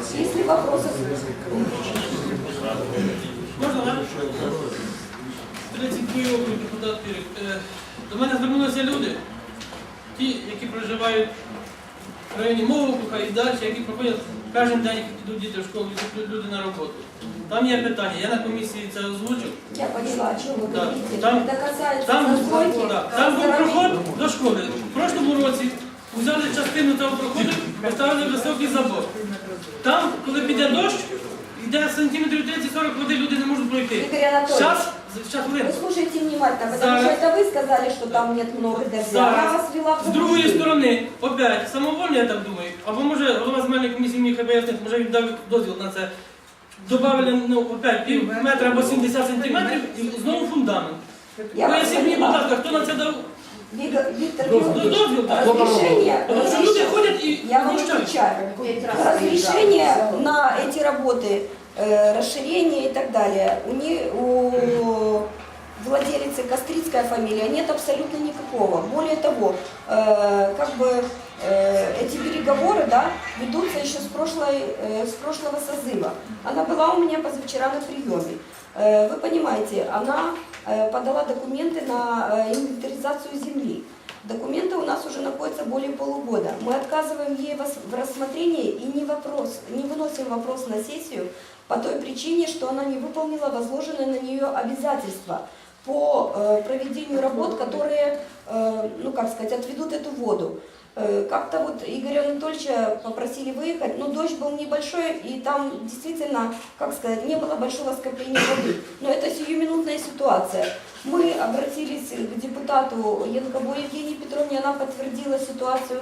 Если вопросы... Можна, да? 32 округ депутат Пірик. Е, До мене звернулися люди, ті, які проживають в районі Мовокуха і далі, які проходять кожен день йдуть діти в школу, йдуть люди на роботу. Там є питання, я на комісії це озвучив. Я поняла, о чем вы Да. говорите. Там- касается Там, да, там був проход до школи. В прошлому році взяли частину цього проходу, поставили високий забор. Там, коли піде дощ, йде сантиметрів 30-40 води, люди не можуть пройти. Игорь Анатольевич, Зараз, зараз вы хвилинку. слушайте внимательно, потому что Зараз. это вы сказали, что там нет много дождя. Зараз. Я вас вела в З другої заблуждение. сторони, опять, самовольно, я так думаю, або може голова земельної комісії міг пояснити, може він дав дозвіл на це. Добавили, ну, опять, пів метра або 70 сантиметрів і знову фундамент. Я вас Поясніть мені, будь поняла. ласка, хто на це дав Вика- Виктор Георгиевич, разрешение, люди ходять і я вам отвечаю. Разрешение на эти работы, э, расширение и так далее, у, не, у владелицы Кострицкая фамилия нет абсолютно никакого. Более того, э, как бы э, эти переговоры да, ведутся еще с, прошлой, э, с прошлого созыва. Она была у меня позавчера на приеме. Э, Вы понимаете, она подала документы на э, инвентаризацию земли. Документы у нас уже находятся более полугода. Мы отказываем ей в рассмотрении и не, вопрос, не выносим вопрос на сессию по той причине, что она не выполнила возложенные на нее обязательства по э, проведению работ, которые, э, ну как сказать, отведут эту воду. Э, Как-то вот Игоря Анатольевича попросили выехать, но дождь был небольшой, и там действительно, как сказать, не было большого скопления воды. Но это сиюминутная ситуация. Мы обратились к депутату Янковой Евгении Петровне, она подтвердила ситуацию,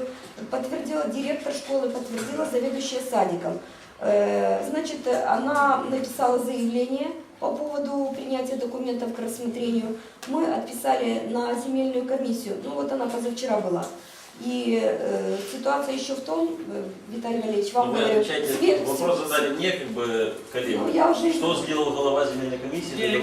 подтвердила директор школы, подтвердила заведующая садиком. Значит, она написала заявление по поводу принятия документов к рассмотрению. Мы отписали на земельную комиссию, ну вот она позавчера была. И э, ситуация еще в том, э, Виталий Валерьевич, вам Ну, Вы говорю, отвечаете, свет- вопрос задали мне, как бы, коллегу. Ну, уже- Что сделал глава земельной комиссии? Ні,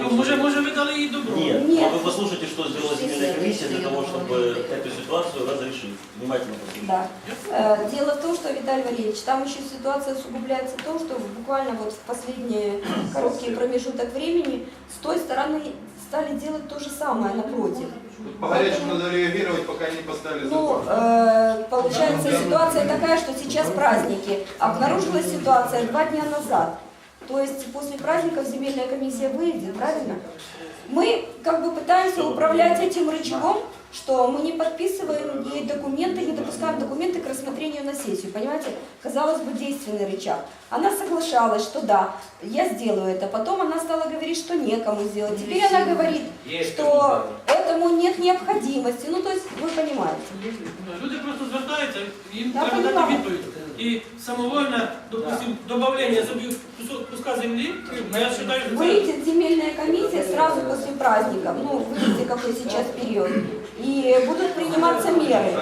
дали їй добро? Нет, Нет. а вы послушайте, что сделала земельная комиссия для того, чтобы эту ситуацию разрешить. Внимательно послушайте. Да. Э, Дело в том, что, Виталий Валерьевич, там еще ситуация усугубляется в том, что буквально вот в последние короткий промежуток времени с той стороны стали делать то же самое напротив. По горячему надо реагировать, пока не поставили Ну, забор. э, получается ситуация такая, что сейчас праздники. Обнаружилась ситуация два дня назад. То есть после праздников земельная комиссия выйдет, правильно? Мы как бы пытаемся управлять этим рычагом, что мы не подписываем ей документы, не допускаем документы к рассмотрению на сессию. Понимаете, казалось бы, действенный рычаг. Она соглашалась, что да, я сделаю это. Потом она стала говорить, что некому сделать. Теперь она говорит, что этому нет необходимости. Ну, то есть, вы понимаете. Люди просто звертаються, їм Я треба поняла. дати відповідь. І самовольне, допустим, додавлення собі кусок- куска землі, ну, я вважаю, що це... Выйдет земельная комиссия сразу после праздников, ну, видите, какой сейчас период, и будут приниматься меры.